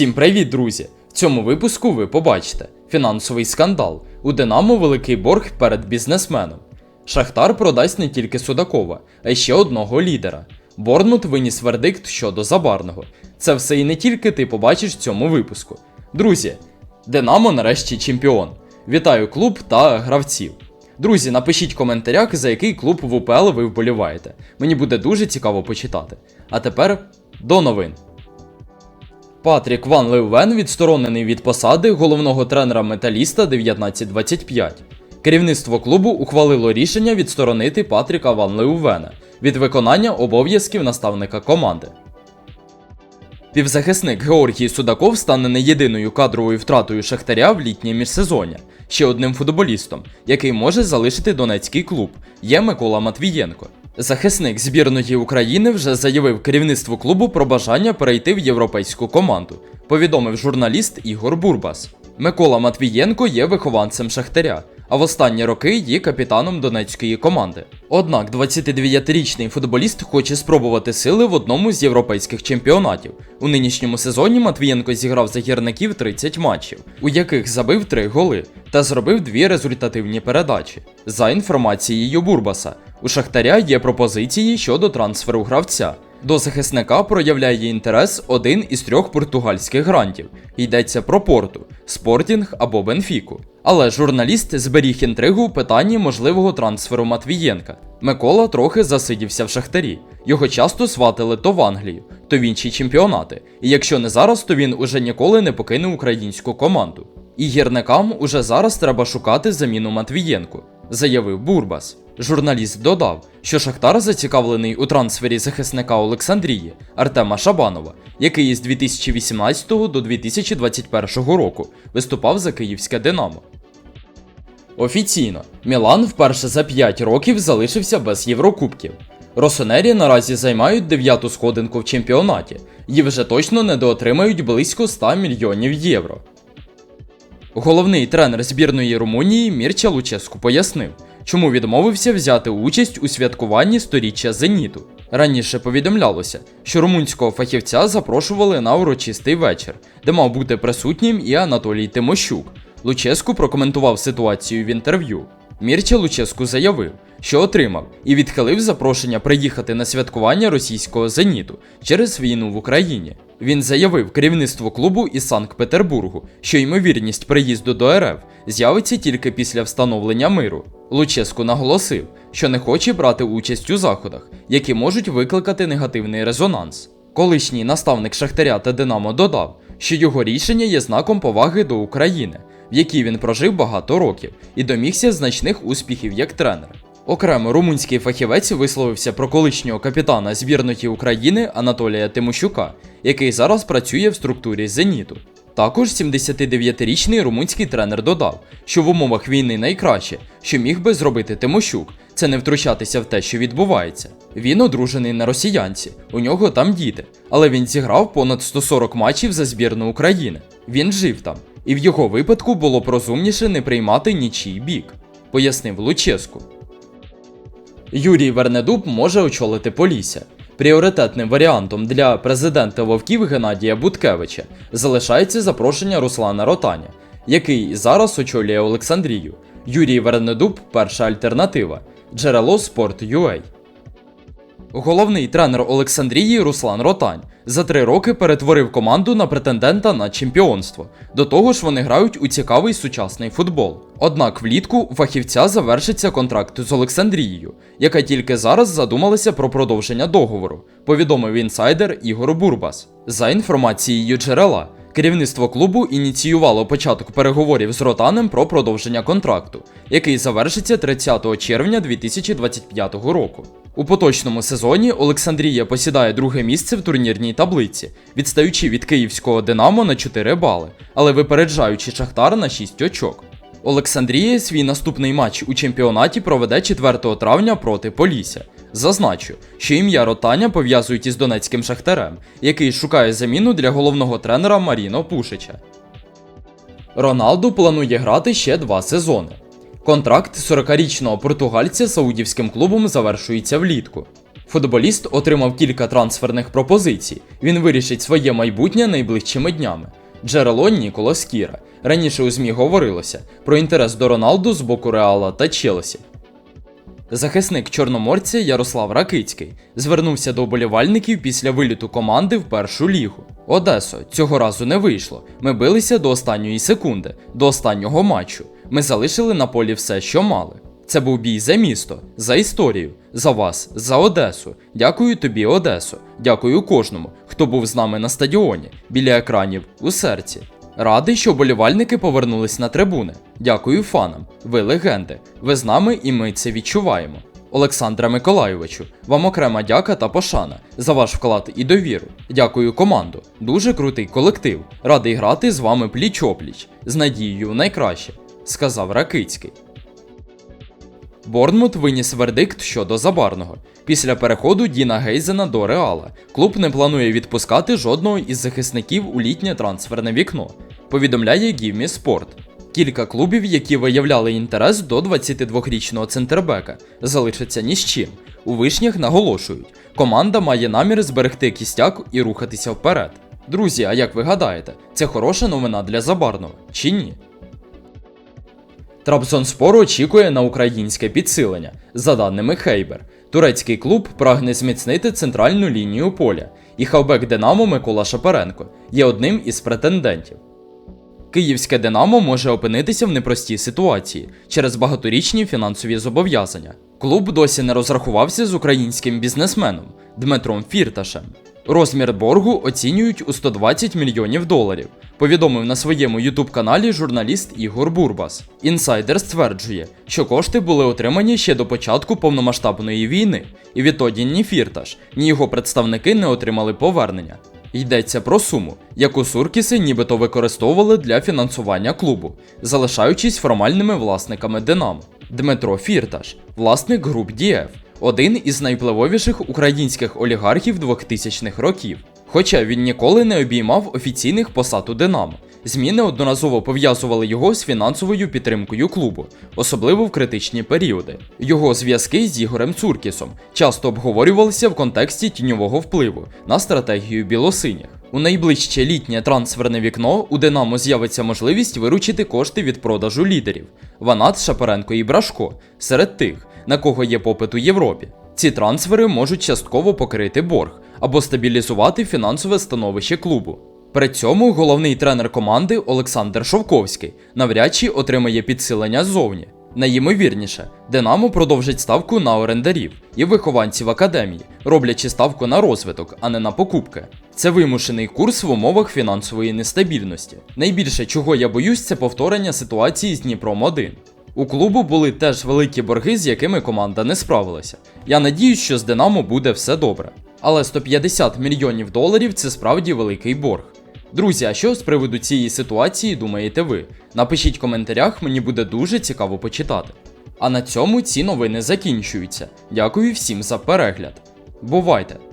Всім привіт, друзі! В цьому випуску ви побачите фінансовий скандал. У Динамо великий борг перед бізнесменом. Шахтар продасть не тільки Судакова, а ще одного лідера. Борнмут виніс вердикт щодо забарного. Це все і не тільки ти побачиш в цьому випуску. Друзі, Динамо нарешті чемпіон. Вітаю клуб та гравців. Друзі, напишіть в коментарях, за який клуб в УПЛ ви вболіваєте. Мені буде дуже цікаво почитати. А тепер до новин. Патрік Ван Леувен відсторонений від посади головного тренера металіста 1925. Керівництво клубу ухвалило рішення відсторонити Патріка Ван Леувена від виконання обов'язків наставника команди. Півзахисник Георгій Судаков стане не єдиною кадровою втратою Шахтаря в літнє міжсезоння. Ще одним футболістом, який може залишити донецький клуб, є Микола Матвієнко. Захисник збірної України вже заявив керівництву клубу про бажання перейти в європейську команду, повідомив журналіст Ігор Бурбас. Микола Матвієнко є вихованцем Шахтаря, а в останні роки є капітаном донецької команди. Однак 29-річний футболіст хоче спробувати сили в одному з європейських чемпіонатів. У нинішньому сезоні Матвієнко зіграв за гірників 30 матчів, у яких забив 3 голи та зробив дві результативні передачі. За інформацією Бурбаса, у Шахтаря є пропозиції щодо трансферу гравця. До захисника проявляє інтерес один із трьох португальських грантів. Йдеться про Порту, Спортінг або Бенфіку. Але журналіст зберіг інтригу у питанні можливого трансферу Матвієнка. Микола трохи засидівся в Шахтарі. Його часто сватили то в Англію, то в інші чемпіонати. І якщо не зараз, то він уже ніколи не покине українську команду. І гірникам уже зараз треба шукати заміну Матвієнку, заявив Бурбас. Журналіст додав, що Шахтар зацікавлений у трансфері захисника Олександрії Артема Шабанова, який із 2018 до 2021 року виступав за київське Динамо. Офіційно, Мілан вперше за 5 років залишився без Єврокубків. Росонері наразі займають дев'яту сходинку в чемпіонаті і вже точно недоотримають близько 100 мільйонів євро. Головний тренер збірної Румунії Мірча Луческу пояснив, чому відмовився взяти участь у святкуванні сторіччя Зеніту. Раніше повідомлялося, що румунського фахівця запрошували на урочистий вечір, де мав бути присутнім і Анатолій Тимощук. Луческу прокоментував ситуацію в інтерв'ю. Мірча Луческу заявив, що отримав і відхилив запрошення приїхати на святкування російського зеніту через війну в Україні. Він заявив керівництву клубу із Санкт-Петербургу, що ймовірність приїзду до РФ з'явиться тільки після встановлення миру. Луческу наголосив, що не хоче брати участь у заходах, які можуть викликати негативний резонанс. Колишній наставник Шахтаря та Динамо додав, що його рішення є знаком поваги до України, в якій він прожив багато років і домігся значних успіхів як тренер. Окремо румунський фахівець висловився про колишнього капітана збірної України Анатолія Тимощука, який зараз працює в структурі Зеніту. Також 79-річний румунський тренер додав, що в умовах війни найкраще, що міг би зробити Тимощук, це не втручатися в те, що відбувається. Він одружений на росіянці, у нього там діти, але він зіграв понад 140 матчів за збірну України. Він жив там, і в його випадку було б розумніше не приймати нічий бік, пояснив Луческу. Юрій Вернедуб може очолити Полісся. Пріоритетним варіантом для президента Вовків Геннадія Буткевича залишається запрошення Руслана Ротаня, який зараз очолює Олександрію. Юрій Вернедуб перша альтернатива. Джерело Sport.ua. Головний тренер Олександрії Руслан Ротань за три роки перетворив команду на претендента на чемпіонство. До того ж, вони грають у цікавий сучасний футбол. Однак влітку фахівця завершиться контракт з Олександрією, яка тільки зараз задумалася про продовження договору, повідомив інсайдер Ігор Бурбас. За інформацією джерела, керівництво клубу ініціювало початок переговорів з Ротанем про продовження контракту, який завершиться 30 червня 2025 року. У поточному сезоні Олександрія посідає друге місце в турнірній таблиці, відстаючи від київського Динамо на 4 бали, але випереджаючи Шахтар на 6 очок. Олександрія свій наступний матч у чемпіонаті проведе 4 травня проти Полісся. Зазначу, що ім'я Ротаня пов'язують із донецьким шахтарем, який шукає заміну для головного тренера Маріно Пушича. Роналду планує грати ще два сезони. Контракт 40-річного португальця з саудівським клубом завершується влітку. Футболіст отримав кілька трансферних пропозицій. Він вирішить своє майбутнє найближчими днями. Джерело Ніколо Скіра. Раніше у ЗМІ говорилося про інтерес до Роналду з боку Реала та Челсі. Захисник чорноморця Ярослав Ракицький звернувся до вболівальників після виліту команди в першу лігу. Одесо, цього разу не вийшло. Ми билися до останньої секунди, до останнього матчу. Ми залишили на полі все, що мали. Це був бій за місто, за історію, за вас, за Одесу. Дякую тобі, Одесо. Дякую кожному, хто був з нами на стадіоні, біля екранів, у серці. Радий, що болівальники повернулись на трибуни. Дякую фанам. Ви легенди. Ви з нами і ми це відчуваємо. Олександре Миколайовичу, вам окрема дяка та пошана за ваш вклад і довіру. Дякую команду. Дуже крутий колектив. Радий грати з вами пліч-опліч. З надією найкраще, сказав Ракицький. Борнмут виніс вердикт щодо забарного. Після переходу Діна Гейзена до Реала клуб не планує відпускати жодного із захисників у літнє трансферне вікно, повідомляє Гівмі Спорт. Кілька клубів, які виявляли інтерес до 22-річного центрбека, залишаться ні з чим. У вишнях наголошують, команда має намір зберегти кістяк і рухатися вперед. Друзі, а як ви гадаєте, це хороша новина для забарного чи ні? Трабзонспор очікує на українське підсилення. За даними Хейбер, турецький клуб прагне зміцнити центральну лінію поля, і хавбек Динамо Микола Шапаренко є одним із претендентів. Київське Динамо може опинитися в непростій ситуації через багаторічні фінансові зобов'язання. Клуб досі не розрахувався з українським бізнесменом Дмитром Фірташем. Розмір боргу оцінюють у 120 мільйонів доларів, повідомив на своєму ютуб-каналі журналіст Ігор Бурбас. Інсайдер стверджує, що кошти були отримані ще до початку повномасштабної війни, і відтоді ні Фірташ, ні його представники не отримали повернення. Йдеться про суму, яку Суркіси нібито використовували для фінансування клубу, залишаючись формальними власниками Динамо. Дмитро Фірташ, власник груп Дієв, один із найвпливовіших українських олігархів 2000-х років. Хоча він ніколи не обіймав офіційних посад у Динамо. ЗМІ неодноразово пов'язували його з фінансовою підтримкою клубу, особливо в критичні періоди. Його зв'язки з Ігорем Цуркісом часто обговорювалися в контексті тіньового впливу на стратегію білосиніх. У найближче літнє трансферне вікно у Динамо з'явиться можливість виручити кошти від продажу лідерів Ванат, Шапаренко і Брашко серед тих, на кого є попит у Європі. Ці трансфери можуть частково покрити борг або стабілізувати фінансове становище клубу. При цьому головний тренер команди Олександр Шовковський навряд чи отримає підсилення ззовні. Найімовірніше, Динамо продовжить ставку на орендарів і вихованців академії, роблячи ставку на розвиток, а не на покупки. Це вимушений курс в умовах фінансової нестабільності. Найбільше, чого я боюсь, це повторення ситуації з Дніпром 1. У клубу були теж великі борги, з якими команда не справилася. Я надіюсь, що з Динамо буде все добре. Але 150 мільйонів доларів це справді великий борг. Друзі, а що з приводу цієї ситуації думаєте ви? Напишіть в коментарях, мені буде дуже цікаво почитати. А на цьому ці новини закінчуються. Дякую всім за перегляд. Бувайте!